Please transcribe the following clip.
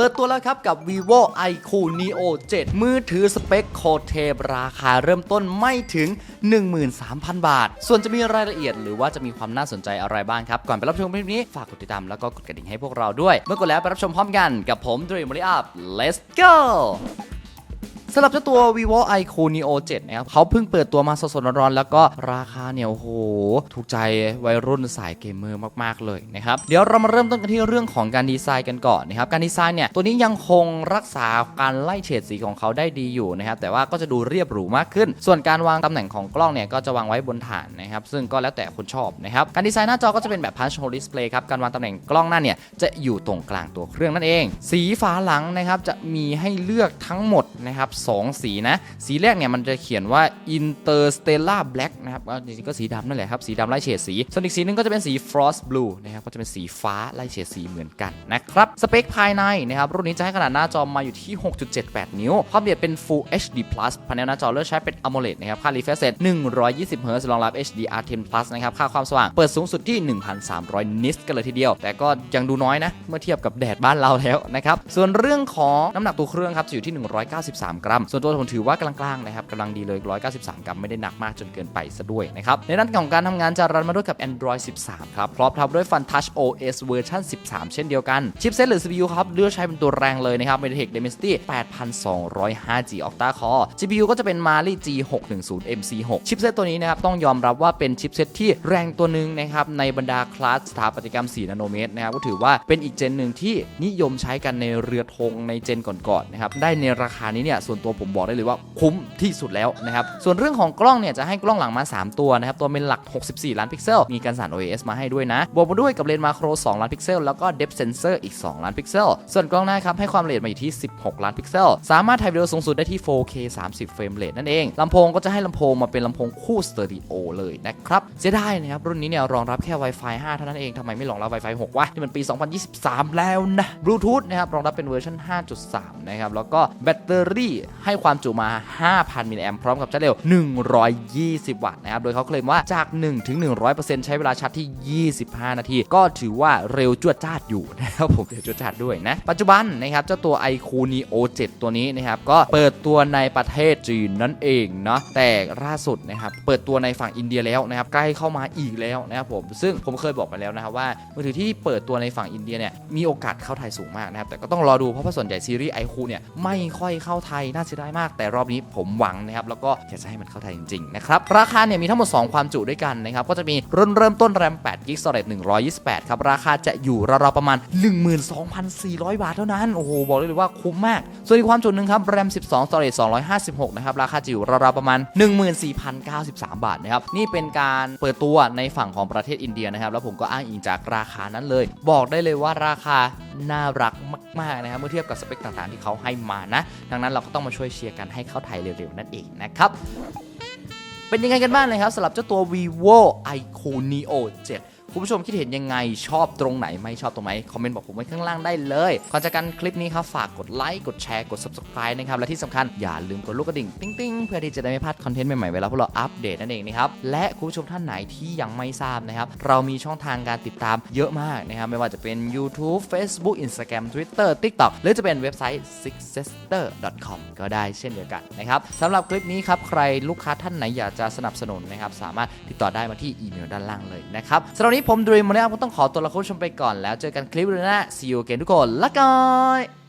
เปิดตัวแล้วครับกับ vivo iQ neo 7 มือถือสเปคโคเทปราคาเริ่มต้นไม่ถึง 13,000 บาท ส่วนจะมีรายละเอียดหรือว่าจะมีความน่าสนใจอะไรบ้างครับ ก่อนไปรับชมคลิปนี้ฝากกดติดตามแล้วก็กดกระดิ่งให้พวกเราด้วย เมื่อกดแล้วไปรับชมพร้อมกันกับผมดรีม r ริอัพ let's go สำหรับเจ้าตัว vivo iQ neo 7 นะครับเขาเพิ่งเปิดตัวมาสดๆร้อนๆแล้วก็ราคาเนี่ยโอ้โห ถูกใจวัยรุ่นสายเกมเมอร์มากๆเลยนะครับ เดี๋ยวเรามาเริ่มต้นกันที่เรื่องของการดีไซน์กันก่อนนะครับ การดีไซน์เนี่ย ตัวนี้ยังคงรักษาการไล่เฉดสีของเขาได้ดีอยู่นะครับ แต่ว่าก็จะดูเรียบหรูมากขึ้น ส่วนการวางตำแหน่งของกล้องเนี่ยก็จะวางไว้บนฐานนะครับ ซึ่งก็แล้วแต่คนชอบนะครับ การดีไซน์หน้าจอก็จะเป็นแบบ punch hole display ครับ การวางตำแหน่งกล้องหน้าเนี่ยจะอยู่ตรงกลางตัวเครื่องนั่นเอง สีฝาหลังนะครับจะมีให้เลือกทั้งหมดนะครับสองสีนะ สีแรกเนี่ยมันจะเขียนว่า Interstellar Black นะครับก็จริงๆก็สีดำนั่นแหละครับ สีดำไล่เฉดสี ส่วนอีกสีหนึงก็จะเป็นสี Frost Blue นะครับก็จะเป็นสีฟ้าไล่เฉดสีเหมือนกันนะครับ สเปคภายในนะครับ รุ่นนี้จะให้ขนาดหน้าจอมาอยู่ที่ 6.78 นิ้ว ความละเอียดเป็น Full HD Plus พานัลหน้าจอเลือกใช้เป็น AMOLED นะครับ ค่า refresh rate 120 Hz รองรับ HDR10 Plus นะครับ ค่าความสว่างเปิดสูงสุดที่ 1,300 นิตกันเลยทีเดียว แต่ก็ยังดูน้อยนะ เมื่อเทียบกับแดดบ้านเราแล้วนะครับ ส่วนเรื่องของน้ำหนักตัวเครื่องครับจะอยู่ที่ 193 กรัมรัม ส่วนตัวผมถือว่ากลางๆนะครับกำลังดีเลย 193 กรัมไม่ได้หนักมากจนเกินไปซะด้วยนะครับ ในด้านของการทำงานจะรันมาด้วยกับ Android 13 ครับ พร้อมทำด้วย Fun Touch OS เวอร์ชัน13 เช่นเดียวกัน ชิปเซตหรือ CPU ครับเลือกใช้เป็นตัวแรงเลยนะครับ MediaTek Dimensity 8205G Octa Core GPU ก็จะเป็น Mali G610 MC6 ชิปเซตตัวนี้นะครับต้องยอมรับว่าเป็นชิปเซตที่แรงตัวหนึ่งนะครับในบรรดาคลาสสถาปัตยกรรม 4 นาโนเมตรนะครับก็ถือว่าเป็นอีกเจนหนึ่งที่นิยมใช้กันในเรือธงในเจนก่อนๆนะครับได้ในราคานี้เนี่ยส่วนตัวผมบอกได้เลยว่าคุ้มที่สุดแล้วนะครับ ส่วนเรื่องของกล้องเนี่ยจะให้กล้องหลังมา 3 ตัวนะครับ ตัวเป็นหลัก 64 ล้านพิกเซล มีการสั่น OIS มาให้ด้วยนะ บวกมาด้วยกับเลนส์มาโคร 2 ล้านพิกเซล แล้วก็ Depth Sensor อีก 2 ล้านพิกเซล ส่วนกล้องหน้าครับให้ความละเอียดมาอยู่ที่ 16 ล้านพิกเซล สามารถถ่ายวิดีโอสูงสุดได้ที่ 4K 30 เฟรมเรทนั่นเอง ลำโพงก็จะให้ลำโพงมาเป็นลำโพงคู่สเตอริโอเลยนะครับเสียดายนะครับรุ่นนี้เนี่ยรองรับแค่ Wi-Fi 5 เท่านั้นเองทำไมไม่รองรับ Wi-Fi 6วะที่มันปี 2023 แล้วนะ Bluetooth นะครับรองรับเป็นเวอร์ชัน5.3 นะครับแล้วก็แบตเตอรี่ให้ความจุมา 5,000 มิลลิแอมพร้อมกับชาร์จเร็ว 120 วัตต์นะครับ โดยเขาเคลมว่าจาก 1 ถึง 100%ใช้เวลาชาร์จที่ 25 นาที ก็ถือว่าเร็วจวดจ้าดอยู่นะครับผมเร็วจวดจ้าดด้วยนะ ปัจจุบันนะครับเจ้าตัว iQ Neo 7 ตัวนี้นะครับ ก็เปิดตัวในประเทศจีนนั่นเองเนาะแต่ล่าสุดนะครับเปิดตัวในฝั่งอินเดียแล้วนะครับใกล้เข้ามาอีกแล้วนะครับผมซึ่งผมเคยบอกไปแล้วนะครับว่ามือถือที่เปิดตัวในฝั่งอินเดียเนี่ยมีโอกาสเข้าไทยสูงมากนะครับแต่ก็ต้องรอดูเพราะว่าส่วนใหญ่ซีรีส์ iQ เนี่ยไม่ค่อยเข้าไทยนาเสียดายมาก แต่รอบนี้ผมหวังนะครับแล้วก็อยากจะให้มันเข้าไทยจริงๆนะครับราคาเนี่ยมีทั้งหมด 2 ความจุด้วยกันนะครับก็จะมีรุ่นเริ่มต้นแรม8 g b storage 128 ครับ ราคาจะอยู่ราวๆประมาณ 12,400 บาทเท่านั้น โอ้โห บอกเลยว่าคุ้มมาก ส่วนอีกความจุหนึ่งครับแรม12 storage 256 นะครับ ราคาจะอยู่ราวๆประมาณ 14,093 บาทนะครับ นี่เป็นการเปิดตัวในฝั่งของประเทศอินเดียนะครับ แล้วผมก็อ้างอิงจากราคานั้นเลย บอกได้เลยว่าราคาน่ารักมากๆนะครับเมื่อเทียบกับสเปคต่างๆที่เขาให้มานะดังนั้นเราก็ต้องมาช่วยเชียร์กันให้เข้าไทยเร็วๆนั่นเองนะครับเป็นยังไงกันบ้างเลยครับสำหรับเจ้าตัว vivo iQ neo 7 คุณผู้ชมคิดเห็นยังไงชอบตรงไหนไม่ชอบตรงไหนคอมเมนต์บอกผมไว้ข้างล่างได้เลยก่อนจากกันคลิปนี้ครับฝากกดไลค์กดแชร์กด subscribe นะครับและที่สำคัญอย่าลืมกดลูกกระดิ่งติ้งๆเพื่อที่จะได้ไม่พลาดคอนเทนต์ใหม่ๆเวลาพวกเราอัปเดตนั่นเองนะครับและคุณผู้ชมท่านไหนที่ยังไม่ทราบนะครับเรามีช่องทางการติดตามเยอะมากนะครับไม่ว่าจะเป็น YouTube Facebook Instagram Twitter TikTok หรือจะเป็นเว็บไซต์ sixsister.com ก็ได้เช่นเดียวกันนะครับสำหรับคลิปนี้ครับใครลูกค้าท่านไหนอยากจะสนับสนุนนะครับสามารถติดต่อได้มาที่อีเมลด้านล่างเลยนะครับสำหรับวันนี้ผมดรีมมาแล้วผมต้องขอตัวลาคุณชมไปก่อนแล้วเจอกันคลิปหน้า see you again ทุกคนละกัน